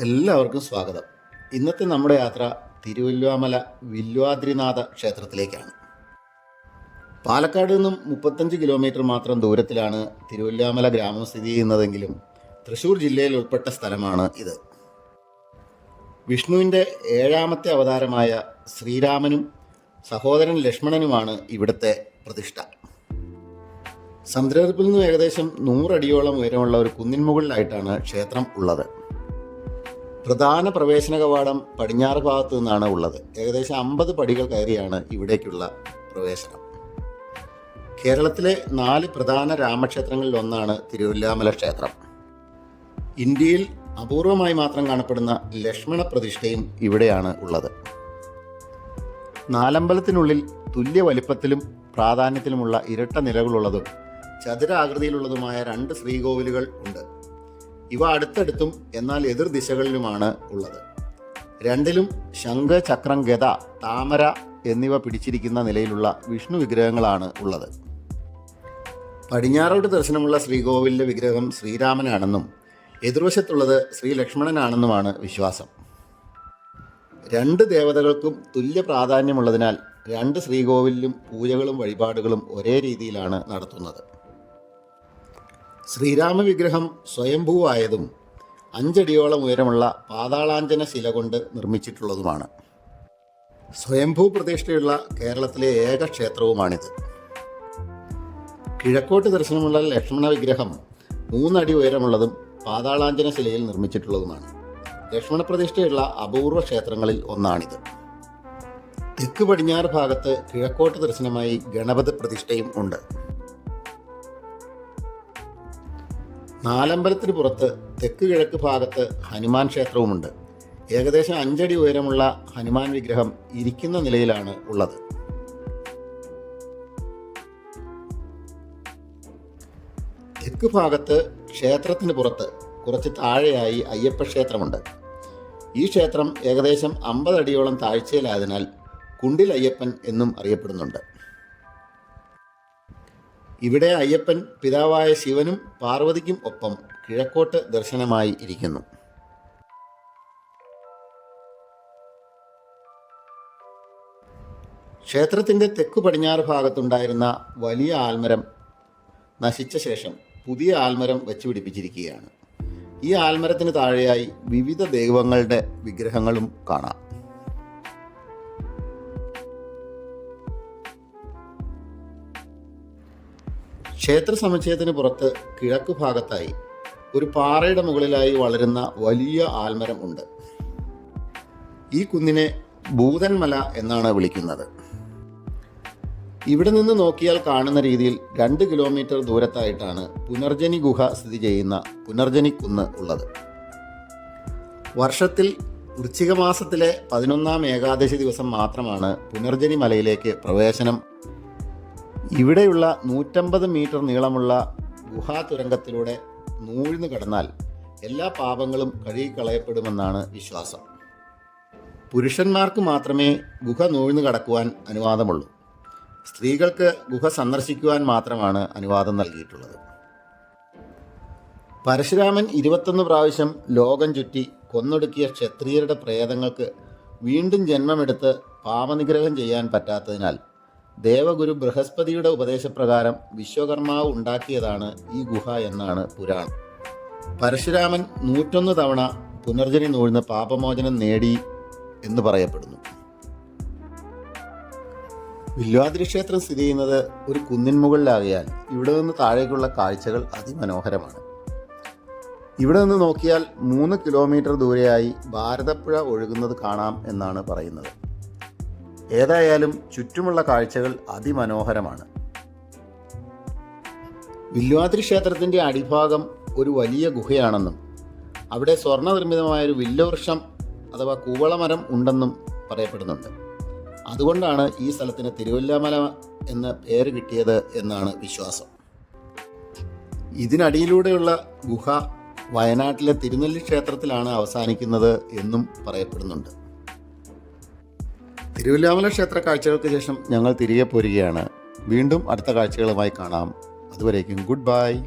എല്ലാവർക്കും സ്വാഗതം. ഇന്നത്തെ നമ്മുടെ യാത്ര തിരുവല്ലാമല വില്വാദ്രിനാഥ ക്ഷേത്രത്തിലേക്കാണ്. പാലക്കാട് നിന്നും മുപ്പത്തഞ്ച് കിലോമീറ്റർ മാത്രം ദൂരത്തിലാണ് തിരുവല്ലാമല ഗ്രാമം സ്ഥിതി ചെയ്യുന്നതെങ്കിലും തൃശ്ശൂർ ജില്ലയിൽ ഉൾപ്പെട്ട സ്ഥലമാണ് ഇത്. വിഷ്ണുവിന്റെ ഏഴാമത്തെ അവതാരമായ ശ്രീരാമനും സഹോദരൻ ലക്ഷ്മണനുമാണ് ഇവിടുത്തെ പ്രതിഷ്ഠ. സമുദ്രത്തിൽ നിന്നും ഏകദേശം നൂറടിയോളം ഉയരമുള്ള ഒരു കുന്നിൻ മുകളിലായിട്ടാണ് ക്ഷേത്രം ഉള്ളത്. പ്രധാന പ്രവേശന കവാടം പടിഞ്ഞാറ് ഭാഗത്തു നിന്നാണ് ഉള്ളത്. ഏകദേശം അമ്പത് പടികൾ കയറിയാണ് ഇവിടേക്കുള്ള പ്രവേശനം. കേരളത്തിലെ നാല് പ്രധാന രാമക്ഷേത്രങ്ങളിൽ ഒന്നാണ് തിരുവല്ലാമല ക്ഷേത്രം. ഇന്ത്യയിൽ അപൂർവമായി മാത്രം കാണപ്പെടുന്ന ലക്ഷ്മണ പ്രതിഷ്ഠയും ഇവിടെയാണ് ഉള്ളത്. നാലമ്പലത്തിനുള്ളിൽ തുല്യ വലിപ്പത്തിലും പ്രാധാന്യത്തിലുമുള്ള ഇരട്ട നിലകളുള്ളതും ചതുരാകൃതിയിലുള്ളതുമായ രണ്ട് ശ്രീകോവിലുകൾ ഉണ്ട്. ഇവ അടുത്തടുത്തും എന്നാൽ എതിർ ദിശകളിലുമാണ് ഉള്ളത്. രണ്ടിലും ശംഖ് ചക്രം ഗത താമര എന്നിവ പിടിച്ചിരിക്കുന്ന നിലയിലുള്ള വിഷ്ണു വിഗ്രഹങ്ങളാണ് ഉള്ളത്. പടിഞ്ഞാറോട്ട് ദർശനമുള്ള ശ്രീകോവിലിന്റെ വിഗ്രഹം ശ്രീരാമനാണെന്നും എതിർവശത്തുള്ളത് ശ്രീലക്ഷ്മണനാണെന്നുമാണ് വിശ്വാസം. രണ്ട് ദേവതകൾക്കും തുല്യ പ്രാധാന്യമുള്ളതിനാൽ രണ്ട് ശ്രീകോവിലിലും പൂജകളും വഴിപാടുകളും ഒരേ രീതിയിലാണ് നടത്തുന്നത്. ശ്രീരാമ വിഗ്രഹം സ്വയംഭൂവായതും അഞ്ചടിയോളം ഉയരമുള്ള പാതാളാഞ്ജന ശില കൊണ്ട് നിർമ്മിച്ചിട്ടുള്ളതുമാണ്. സ്വയംഭൂ പ്രതിഷ്ഠയുള്ള കേരളത്തിലെ ഏക ക്ഷേത്രവുമാണിത്. കിഴക്കോട്ട് ദർശനമുള്ള ലക്ഷ്മണ വിഗ്രഹം മൂന്നടി ഉയരമുള്ളതും പാതാളാഞ്ജന ശിലയിൽ നിർമ്മിച്ചിട്ടുള്ളതുമാണ്. ലക്ഷ്മണ പ്രതിഷ്ഠയുള്ള അപൂർവ ക്ഷേത്രങ്ങളിൽ ഒന്നാണിത്. തെക്ക് പടിഞ്ഞാറ് ഭാഗത്ത് കിഴക്കോട്ട് ദർശനമായി ഗണപതി പ്രതിഷ്ഠയും ഉണ്ട്. നാലമ്പലത്തിന് പുറത്ത് തെക്ക് കിഴക്ക് ഭാഗത്ത് ഹനുമാൻ ക്ഷേത്രവുമുണ്ട്. ഏകദേശം അഞ്ചടി ഉയരമുള്ള ഹനുമാൻ വിഗ്രഹം ഇരിക്കുന്ന നിലയിലാണ് ഉള്ളത്. തെക്ക് ഭാഗത്ത് ക്ഷേത്രത്തിന് പുറത്ത് കുറച്ച് താഴെയായി അയ്യപ്പ ക്ഷേത്രമുണ്ട്. ഈ ക്ഷേത്രം ഏകദേശം അമ്പതടിയോളം താഴ്ചയിലായതിനാൽ കുണ്ടിൽ അയ്യപ്പൻ എന്നും അറിയപ്പെടുന്നുണ്ട്. ഇവിടെ അയ്യപ്പൻ പിതാവായ ശിവനും പാർവതിക്കും ഒപ്പം കിഴക്കോട്ട് ദർശനമായി ഇരിക്കുന്നു. ക്ഷേത്രത്തിന്റെ തെക്കു പടിഞ്ഞാറ് ഭാഗത്തുണ്ടായിരുന്ന വലിയ ആൽമരം നശിച്ച ശേഷം പുതിയ ആൽമരം വെച്ചു പിടിപ്പിച്ചിരിക്കുകയാണ്. ഈ ആൽമരത്തിന് താഴെയായി വിവിധ ദൈവങ്ങളുടെ വിഗ്രഹങ്ങളും കാണാം. ക്ഷേത്ര സമുച്ചയത്തിന് പുറത്ത് കിഴക്ക് ഭാഗത്തായി ഒരു പാറയുടെ മുകളിലായി വളരുന്ന വലിയ ആൽമരം ഉണ്ട്. ഈ കുന്നിനെ ഭൂതൻമല എന്നാണ് വിളിക്കുന്നത്. ഇവിടെ നിന്ന് നോക്കിയാൽ കാണുന്ന രീതിയിൽ രണ്ട് കിലോമീറ്റർ ദൂരത്തായിട്ടാണ് പുനർജനി ഗുഹ സ്ഥിതി ചെയ്യുന്ന പുനർജനി കുന്ന് ഉള്ളത്. വർഷത്തിൽ വൃശ്ചിക മാസത്തിലെ പതിനൊന്നാം ഏകാദശി ദിവസം മാത്രമാണ് പുനർജനി മലയിലേക്ക് പ്രവേശനം ഇവിടെയുള്ള നൂറ്റമ്പത് മീറ്റർ നീളമുള്ള ഗുഹാ തുരങ്കത്തിലൂടെ നൂഴ്ന്നു കടന്നാൽ എല്ലാ പാപങ്ങളും കഴുകിക്കളയപ്പെടുമെന്നാണ് വിശ്വാസം. പുരുഷന്മാർക്ക് മാത്രമേ ഗുഹ നൂഴ്ന്നു കടക്കുവാൻ അനുവാദമുള്ളൂ. സ്ത്രീകൾക്ക് ഗുഹ സന്ദർശിക്കുവാൻ മാത്രമാണ് അനുവാദം നൽകിയിട്ടുള്ളത്. പരശുരാമൻ ഇരുപത്തൊന്ന് പ്രാവശ്യം ലോകം ചുറ്റി കൊന്നൊടുക്കിയ ക്ഷത്രിയരുടെ പ്രേതങ്ങൾക്ക് വീണ്ടും ജന്മമെടുത്ത് പാപനിഗ്രഹം ചെയ്യാൻ പറ്റാത്തതിനാൽ ദേവഗുരു ബൃഹസ്പതിയുടെ ഉപദേശപ്രകാരം വിശ്വകർമാവ് ഉണ്ടാക്കിയതാണ് ഈ ഗുഹ എന്നാണ് പുരാണം. പരശുരാമൻ നൂറ്റൊന്ന് തവണ പുനർജനി നൂഴ്ന്ന് പാപമോചനം നേടി എന്ന് പറയപ്പെടുന്നു. വില്വാദ്രി ക്ഷേത്രം സ്ഥിതി ചെയ്യുന്നത് ഒരു കുന്നിൻ മുകളിലാകിയാൽ ഇവിടെ നിന്ന് താഴേക്കുള്ള കാഴ്ചകൾ അതിമനോഹരമാണ്. ഇവിടെ നിന്ന് നോക്കിയാൽ മൂന്ന് കിലോമീറ്റർ ദൂരെയായി ഭാരതപ്പുഴ ഒഴുകുന്നത് കാണാം എന്നാണ് പറയുന്നത്. ഏതായാലും ചുറ്റുമുള്ള കാഴ്ചകൾ അതിമനോഹരമാണ്. വില്വാദ്രി ക്ഷേത്രത്തിന്റെ അടിഭാഗം ഒരു വലിയ ഗുഹയാണെന്നും അവിടെ സ്വർണനിർമ്മിതമായ ഒരു വില്ലവൃക്ഷം അഥവാ കൂവളമരം ഉണ്ടെന്നും പറയപ്പെടുന്നുണ്ട്. അതുകൊണ്ടാണ് ഈ സ്ഥലത്തിന് തിരുവല്ലാമല എന്ന പേര് കിട്ടിയത് എന്നാണ് വിശ്വാസം. ഇതിനടിയിലൂടെയുള്ള ഗുഹ വയനാട്ടിലെ തിരുനെല്ലി ക്ഷേത്രത്തിലാണ് അവസാനിക്കുന്നത് എന്നും പറയപ്പെടുന്നുണ്ട്. തിരുവല്ലാമല ക്ഷേത്ര കാഴ്ചകൾക്ക് ശേഷം ഞങ്ങൾ തിരികെ പോരുകയാണ്. വീണ്ടും അടുത്ത കാഴ്ചകളുമായി കാണാം. അതുവരേക്കും ഗുഡ് ബൈ.